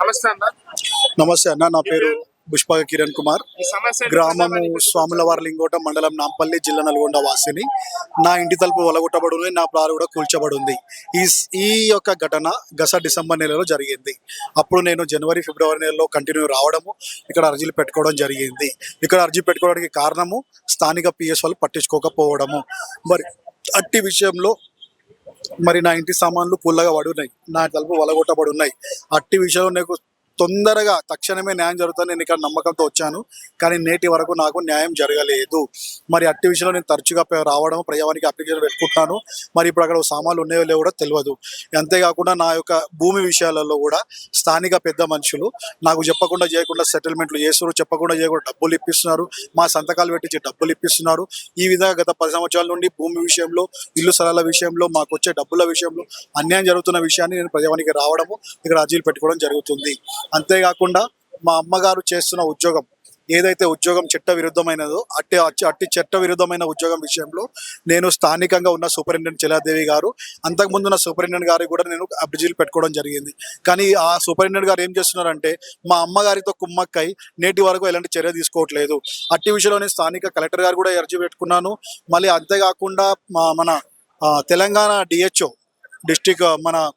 నమస్తే అన్న. నమస్తే అన్న నా పేరు పుష్ప కిరణ్ కుమార్. గ్రామము స్వాములవారి లింగోట మండలం నాంపల్లి జిల్లా నల్గొండ వాసిని. నా ఇంటి తలుపు వలగొట్టబడి నా ప్రారు కూడా కూల్చబడి ఉంది ఈ ఈ యొక్క ఘటన గత డిసెంబర్ నెలలో జరిగింది. అప్పుడు నేను జనవరి ఫిబ్రవరి నెలలో కంటిన్యూ రావడము ఇక్కడ అర్జీలు పెట్టుకోవడం జరిగింది. ఇక్కడ అర్జీ పెట్టుకోవడానికి కారణము స్థానిక పిఎస్ వాళ్ళు పట్టించుకోకపోవడము. మరి అట్టి విషయంలో మరి నా ఇంటి సామాన్లు పుల్లగా పడి ఉన్నాయి. నా తలుపు వలగొట్టబడి ఉన్నాయి. అట్టి విషయంలో నాకు తొందరగా తక్షణమే న్యాయం జరుగుతుంది నేను ఇక్కడ నమ్మకంతో వచ్చాను. కానీ నేటి వరకు నాకు న్యాయం జరగలేదు. మరి అట్టి విషయంలో నేను తరచుగా రావడం ప్రయాణానికి అప్లికేషన్ పెట్టుకుంటున్నాను. మరి ఇప్పుడు అక్కడ సామాన్లు ఉన్నాయో లేవో కూడా తెలియదు. అంతేకాకుండా నా యొక్క భూమి విషయాలలో కూడా స్థానిక పెద్ద మనుషులు నాకు చెప్పకుండా చేయకుండా సెటిల్మెంట్లు చేస్తున్నారు. చెప్పకుండా చేయకుండా డబ్బులు ఇప్పిస్తున్నారు. మా సంతకాలు పెట్టించి డబ్బులు ఇప్పిస్తున్నారు. ఈ విధంగా గత పది సంవత్సరాల నుండి భూమి విషయంలో ఇల్లు స్థలాల విషయంలో మాకు వచ్చే డబ్బుల విషయంలో అన్యాయం జరుగుతున్న విషయాన్ని నేను ప్రజావానికి రావడము ఇక్కడ అర్జీలు పెట్టుకోవడం జరుగుతుంది. అంతేకాకుండా మా అమ్మగారు చేస్తున్న ఉద్యోగం ఏదైతే ఉద్యోగం చట్ట విరుద్ధమైనదో అట్టి అట్టి- చట్ట విరుద్ధమైన ఉద్యోగం విషయంలో నేను స్థానికంగా ఉన్న సూపరింటెండెంట్ చెలాదేవి గారు అంతకుముందు ఉన్న సూపరింటెండెంట్ గారికి కూడా నేను అర్జీలు పెట్టుకోవడం జరిగింది. కానీ ఆ సూపరింటెండెంట్ గారు ఏం చేస్తున్నారంటే మా అమ్మగారితో కుమ్మక్కై నేటి వరకు ఎలాంటి చర్య తీసుకోవట్లేదు. అట్టి విషయంలో నేను స్థానిక కలెక్టర్ గారు కూడా అర్జీ పెట్టుకున్నాను. మళ్ళీ అంతేకాకుండా మా మన తెలంగాణ డిహెచ్ఓ డిస్టిక్ మన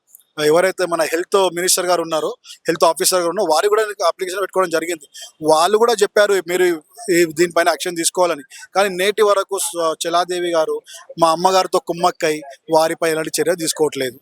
ఎవరైతే మన హెల్త్ మినిస్టర్ గారు ఉన్నారో హెల్త్ ఆఫీసర్ గారు ఉన్నారో వారు కూడా అప్లికేషన్ పెట్టుకోవడం జరిగింది. వాళ్ళు కూడా చెప్పారు మీరు దీనిపైన యాక్షన్ తీసుకోవాలని. కానీ నేటి వరకు చలాదేవి చెలాదేవి గారు మా అమ్మగారితో కుమ్మక్కై వారిపై ఎలాంటి చర్య తీసుకోవట్లేదు.